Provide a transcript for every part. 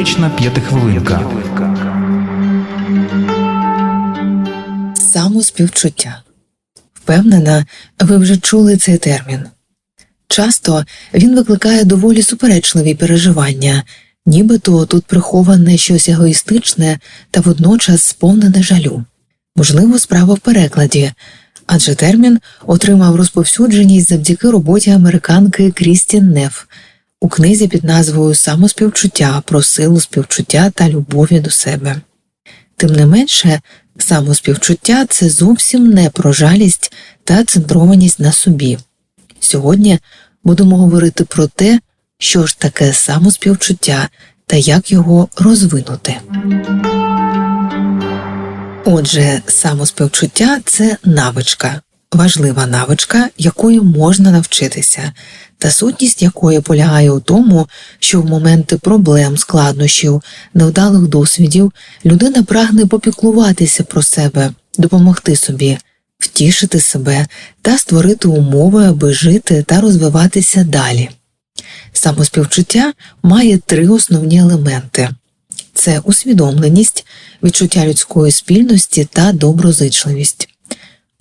Терапевтична п'ятихвилинка. Самоспівчуття. Впевнена, ви вже чули цей термін. Часто він викликає доволі суперечливі переживання, нібито тут приховане щось егоїстичне та водночас сповнене жалю. Можливо, справа в перекладі, адже термін отримав розповсюдженість завдяки роботі американки Крістін Неф у книзі під назвою Самоспівчуття про силу співчуття та любові до себе. Тим не менше, самоспівчуття це зовсім не про жалість та центрованість на собі. Сьогодні будемо говорити про те, що ж таке самоспівчуття та як його розвинути. Отже, самоспівчуття це навичка, важлива навичка, якої можна навчитися, та сутність якої полягає у тому, що в моменти проблем, складнощів, невдалих досвідів людина прагне попіклуватися про себе, допомогти собі, втішити себе та створити умови, аби жити та розвиватися далі. Самоспівчуття має три основні елементи це усвідомленість, відчуття людської спільності та доброзичливість.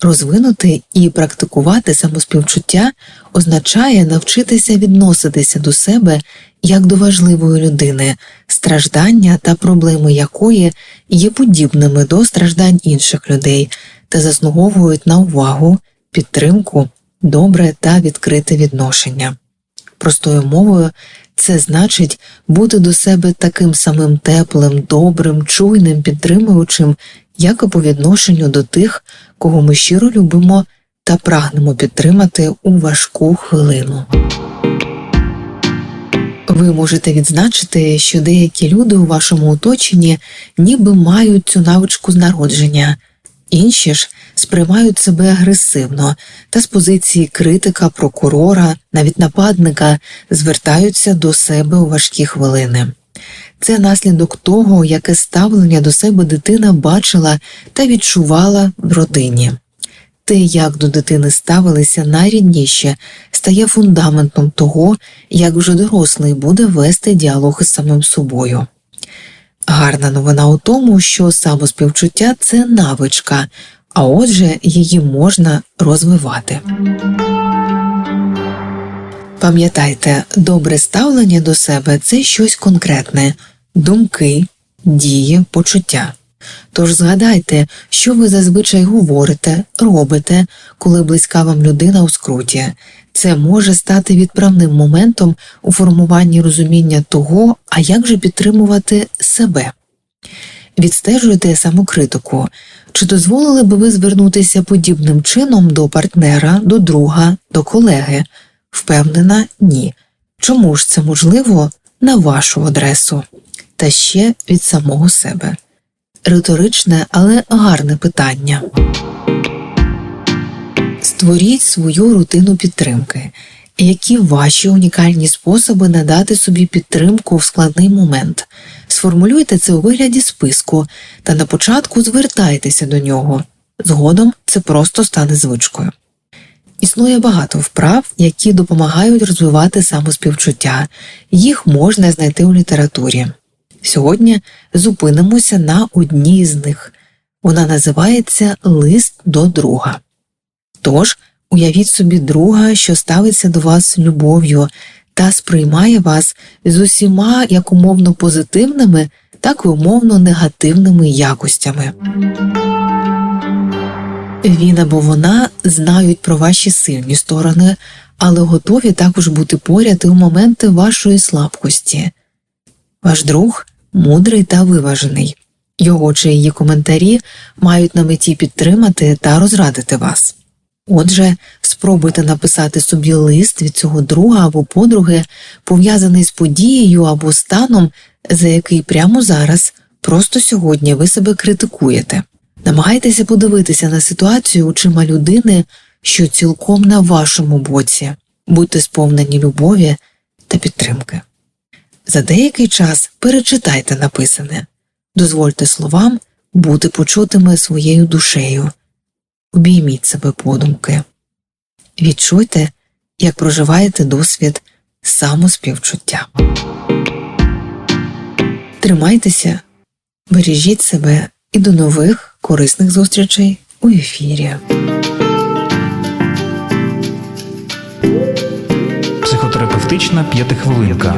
Розвинути і практикувати самоспівчуття означає навчитися відноситися до себе як до важливої людини, страждання та проблеми якої є подібними до страждань інших людей та заслуговують на увагу, підтримку, добре та відкрите відношення. Простою мовою, це значить бути до себе таким самим теплим, добрим, чуйним, підтримуючим, як і по відношенню до тих, кого ми щиро любимо та прагнемо підтримати у важку хвилину. Ви можете відзначити, що деякі люди у вашому оточенні ніби мають цю навичку з народження, інші ж сприймають себе агресивно та з позиції критика, прокурора, навіть нападника звертаються до себе у важкі хвилини. Це наслідок того, яке ставлення до себе дитина бачила та відчувала в родині. Те, як до дитини ставилися найрідніше, стає фундаментом того, як вже дорослий буде вести діалог із самим собою. Гарна новина у тому, що самоспівчуття це навичка, а отже, її можна розвивати. Пам'ятайте, добре ставлення до себе це щось конкретне думки, дії, почуття. Тож згадайте, що ви зазвичай говорите, робите, коли близька вам людина у скруті. Це може стати відправним моментом у формуванні розуміння того, а як же підтримувати себе. Відстежуєте самокритику, чи дозволили би ви звернутися подібним чином до партнера, до друга, до колеги? Впевнена, ні. Чому ж це можливо на вашу адресу? Та ще від самого себе. Риторичне, але гарне питання. Створіть свою рутину підтримки. Які ваші унікальні способи надати собі підтримку в складний момент? Сформулюйте це у вигляді списку та на початку звертайтеся до нього. Згодом це просто стане звичкою. Існує багато вправ, які допомагають розвивати самоспівчуття, їх можна знайти у літературі. Сьогодні зупинимося на одній з них вона називається Лист до друга. Тож уявіть собі друга, що ставиться до вас любов'ю та сприймає вас з усіма як умовно позитивними, так і умовно негативними якостями. Він або вона знають про ваші сильні сторони, але готові також бути поряд і у моменти вашої слабкості. Ваш друг мудрий та виважений. Його чи її коментарі мають на меті підтримати та розрадити вас. Отже, спробуйте написати собі лист від цього друга або подруги, пов'язаний з подією або станом, за який прямо зараз, просто сьогодні ви себе критикуєте. Намагайтеся подивитися на ситуацію очима людини, що цілком на вашому боці, будьте сповнені любові та підтримки. За деякий час перечитайте написане, дозвольте словам бути почутими своєю душею, обійміть себе подумки, відчуйте, як проживаєте досвід самоспівчуття. Тримайтеся, бережіть себе і до нових корисних зустрічей у ефірі. Психотерапевтична п'ятихвилинка.